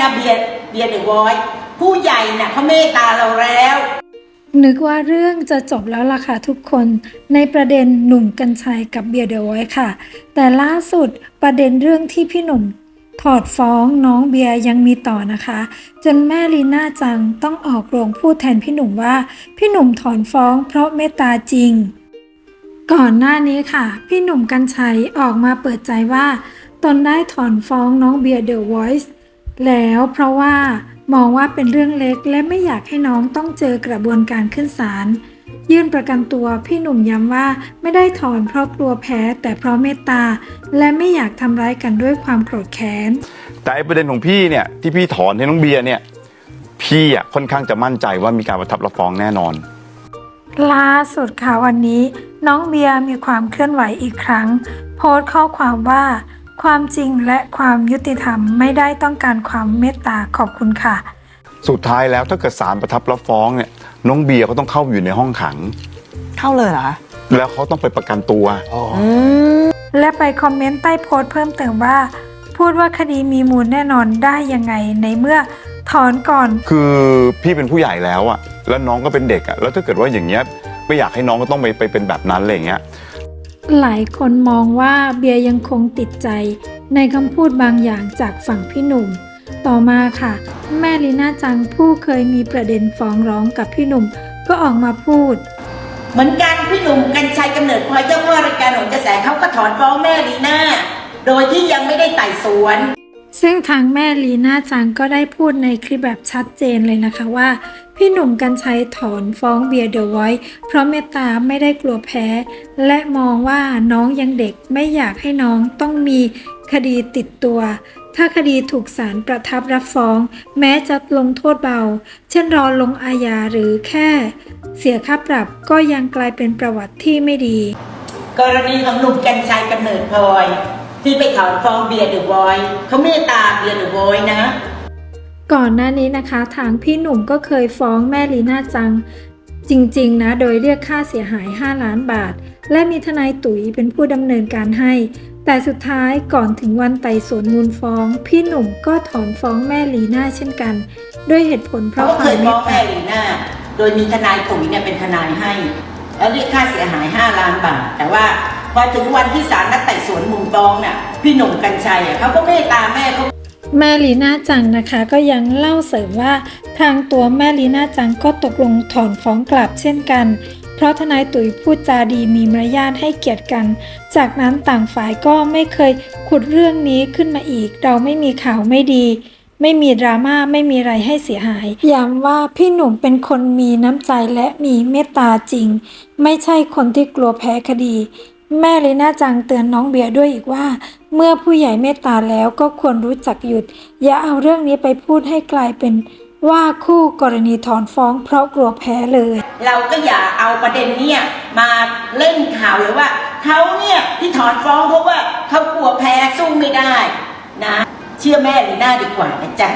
นะเบียร์เบียร์เดอะวอยผู้ใหญ่น่ะเขาเมตตาเราแล้ว นึกว่าเรื่องจะจบแล้วล่ะค่ะทุกคนในประเด็นหนุ่มกัญชัยกับเบียร์เดอะไว้ค่ะ แต่ล่าสุดประเด็นเรื่องที่พี่หนุ่มถอดฟ้องน้องเบียร์ยังมีต่อนะคะ จนแม่ลีน่าจังต้องออกโรงพูดแทนพี่หนุ่มว่า พี่หนุ่มถอนฟ้องเพราะเมตตาจริง ก่อนหน้านี้ค่ะ พี่หนุ่มกัญชัยออกมาเปิดใจว่า ตนได้ถอนฟ้องน้องเบียร์เดอะ Voice แล้วเพราะว่ามองว่าเป็นเรื่องเล็กและไม่อยากให้น้องต้องเจอกระบวนการขึ้นศาลยื่นประกันตัวพี่หนุ่มย้ำว่าไม่ได้ถอนเพราะกลัวแพ้แต่เพราะเมตตา และไม่อยากทำร้ายกันด้วยความโกรธแค้น แต่ไอ้ประเด็นของพี่เนี่ยที่พี่ถอนให้น้องเบียร์เนี่ยพี่อะค่อนข้างจะมั่นใจว่ามีการประทับรับฟ้องแน่นอน ล่าสุดค่ะวันนี้ น้องเบียร์มีความเคลื่อนไหวอีกครั้ง โพสต์ข้อความว่า ความจริงและความยุติธรรมไม่ได้ต้องการความเมตตาขอบคุณค่ะ สุดท้ายแล้วถ้าเกิดศาลประทับรับฟ้องเนี่ยน้องเบียร์ก็ต้องเข้าอยู่ในห้องขัง เข้าเลยเหรอคะแล้วเขาต้องไปประกันตัวอืมและไปคอมเมนต์ใต้โพสต์เพิ่มเติมว่า พูดว่าคดีมีมูลแน่นอนได้ยังไงในเมื่อถอนก่อน คือพี่เป็นผู้ใหญ่แล้วอะแล้วน้องก็เป็นเด็กอะแล้วถ้าเกิดว่าอย่างเงี้ยไม่อยากให้น้องก็ต้องไปไปเป็นแบบนั้นอะไรอย่างเงี้ย หลายคนมองว่าเบียร์ยังคงติดใจ ในคำพูดบางอย่างจากฝั่งพี่หนุ่ม ต่อมาค่ะ แม่ลีน่าจังผู้เคยมีประเด็นฟ้องร้องกับพี่หนุ่มก็ออกมาพูด เหมือนกันพี่หนุ่มกัญชัยกำเนิดพลอยเจ้าพ่อรายการหนกระแสเขาก็ถอนฟ้องแม่ลีน่าโดยที่ยังไม่ได้ไต่สวน ซึ่งทางแม่ลีน่าจังก็ได้พูดในคลิปแบบชัดเจนเลยนะคะว่า พี่หนุ่มกัญชัยถอนฟ้องเบียร์เดอะไวท์เพราะเมตตาไม่ได้กลัวแพ้ และมองว่าน้องยังเด็กไม่อยากให้น้องต้องมีคดีติดตัว ถ้าคดีถูกศาลประทับรับฟ้อง แม้จะลงโทษเบา เช่นรอลงอาญาหรือแค่ เสียค่าปรับก็ยังกลายเป็นประวัติที่ไม่ดี กรณีของหนุ่มกัญชัยกำเนิดพลอย ที่ไปถอนฟ้องเบียร์เดอะวอยเขาเมตตาเบียร์เดอะวอยนะ ก่อนหน้านี้นะคะ ทางพี่หนุ่มก็เคยฟ้องแม่ลีน่าจัง จริงๆนะ โดยเรียกค่าเสียหาย 5 ล้านบาท และมีทนายตุ๋ยเป็นผู้ดำเนินการให้ แต่สุดท้ายก่อนถึงวันไต่สวนมูลฟ้อง พี่หนุ่มก็ถอนฟ้องแม่ลีน่าเช่นกัน ด้วยเหตุผลเพเขาราะก็คเควายมเมฟ้องตแม่ตา ลีน่าโดยมีทนายตุ๋ยเนี่ยเป็นทนายให้ แล้วเรียกค่าเสียหาย 5 ล้านบาท แต่ว่าพอถึงวันที่ศาลนัดไต่ น้องน่ะพี่หนุ่มกัญชัยอะเขาก็เมตตาแม่เขาแม่ลีน่าจังนะคะก็ยังเล่าเสริมว่าทางตัวแม่ลีน่าจังก็ตกลงถอนฟ้องกลับเช่นกัน เพราะทนายตุ๋ยพูดจาดีมีมารยาทให้เกียรติกัน จากนั้นต่างฝ่ายก็ไม่เคยขุดเรื่องนี้ขึ้นมาอีก เราไม่มีข่าวไม่ดี ไม่มีดราม่าไม่มีอะไรให้เสียหายย้ำว่าพี่หนุ่มเป็นคนมีน้ำใจและมีเมตตาจริง ไม่ใช่คนที่กลัวแพ้คดี แม่ลีน่าจังเตือนน้องเบียร์ด้วยอีกว่า เมื่อผู้ใหญ่เมตตาแล้วก็ควรรู้จักหยุด อย่าเอาเรื่องนี้ไปพูดให้กลายเป็นว่าคู่กรณีถอนฟ้องเพราะกลัวแพ้เลย เราก็อย่าเอาประเด็นเนี่ยมาเล่นข่าวเลยว่าเขาเนี่ยที่ถอนฟ้องเพราะว่าเขากลัวแพ้สู้ไม่ได้นะ เชื่อแม่ลีน่าดีกว่านะจ๊ะ